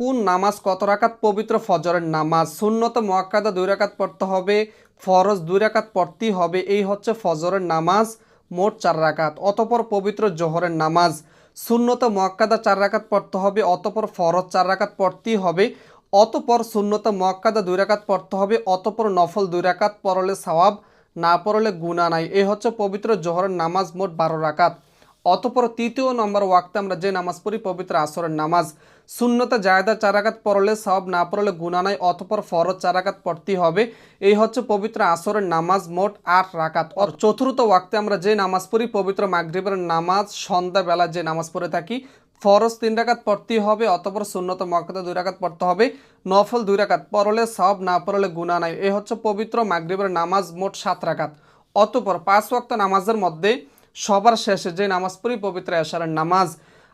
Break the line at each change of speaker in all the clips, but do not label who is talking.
কোন নামাজ কত রাকাত পবিত্র? ফজরের নামাজ, সুন্নত, মোয়াক্কাদা দুই রাকাত পড়তে হবে, ফরজ দুই রাকাত পড়তেই হবে, এই হচ্ছে ফজরের নামাজ মোট চার রাকাত। অতপর পবিত্র জোহরের নামাজ, সুন্নত, মোয়াক্কাদা চার রাকাত পড়তে হবে, অতপর ফরজ চার রাকাত পড়তেই হবে, অতপর সুন্নত, মোয়াক্কাদা দুই রাকাত পড়তে হবে, অতপর নফল দুই রাকাত পড়লে সওয়াব, না পড়লে গুণা নাই। এই হচ্ছে পবিত্র জোহরের নামাজ মোট বারো রাকাত। অতপর তৃতীয় নম্বর ওয়াক্তে আমরা যে নামাজ পড়ি, পবিত্র আসরের নামাজ। শূন্যতে জায়দা চারাকাত পড়লে সব না পড়লে গুণা নাই, অতপর ফরজ চারাকাত পড়তেই হবে। এই হচ্ছে পবিত্র আসরের নামাজ মোট আট রাকাত। আর চতুর্থ ওয়াক্তে আমরা যে নামাজ পড়ি, পবিত্র মাগরিবের নামাজ, সন্ধ্যাবেলা যে নামাজ পড়ে থাকি, ফরজ তিন রাকাত পড়তেই হবে, অতপর শূন্যত মক্কাতে দুই রাকাত পড়তে হবে, নফল দুই রাকাত পড়লে সব না পড়লে গুণা নাই। এই হচ্ছে পবিত্র মাগরিবের নামাজ মোট সাত রাকাত। অতপর পাঁচ ওয়াক্ত নামাজের মধ্যে সবার শেষে যে নামাজ পড়ি পবিত্র এশারের নামাজ।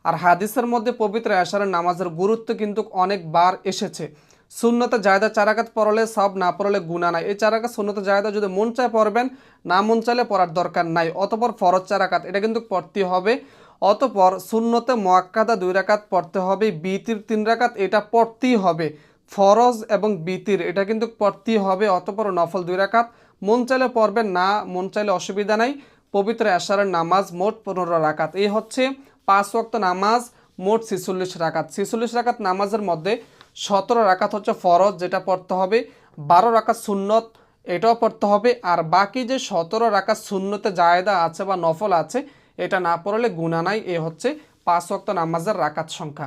আর হাদিসের মধ্যে পবিত্র এশারের নামাজের গুরুত্ব কিন্তু অনেকবার এসেছে। শূন্যতে জায়দা চারাকাত পড়লে, সব না পড়লে গুণা নাই। এই চারাকাত শূন্যতে জায়দা যদি মন চায় পড়বেন, না মন চাইলে পড়ার দরকার নাই। অতপর ফরজ চারাকাত, এটা কিন্তু পড়তে হবে। অতপর শূন্যতে মোয়াক্কাদা দুই রাকাত পড়তে হবে, বিতির তিন রাকাত, এটা পড়তেই হবে। ফরজ এবং বিতির, এটা কিন্তু পড়তেই হবে। অতপর নফল দুই রাকাত, মন চাইলে পড়বেন, না মন চাইলে অসুবিধা নাই। পবিত্র এশারের নামাজ মোট পনেরো রাকাত। এই হচ্ছে পাঁচ ওয়াক্ত নামাজ মোট ছিচল্লিশ রাকাত। ছিচল্লিশ রাকাত নামাজের মধ্যে সতেরো রাকাত হচ্ছে ফরজ, যেটা পড়তে হবে। বারো রাকাত সুন্নত, এটাও পড়তে হবে। আর বাকি যে সতেরো রাকাত শূন্যতে জায়দা আছে বা নফল আছে, এটা না পড়লে গুণা নাই। এ হচ্ছে পাঁচ ওয়াক্ত নামাজের রাকাত সংখ্যা।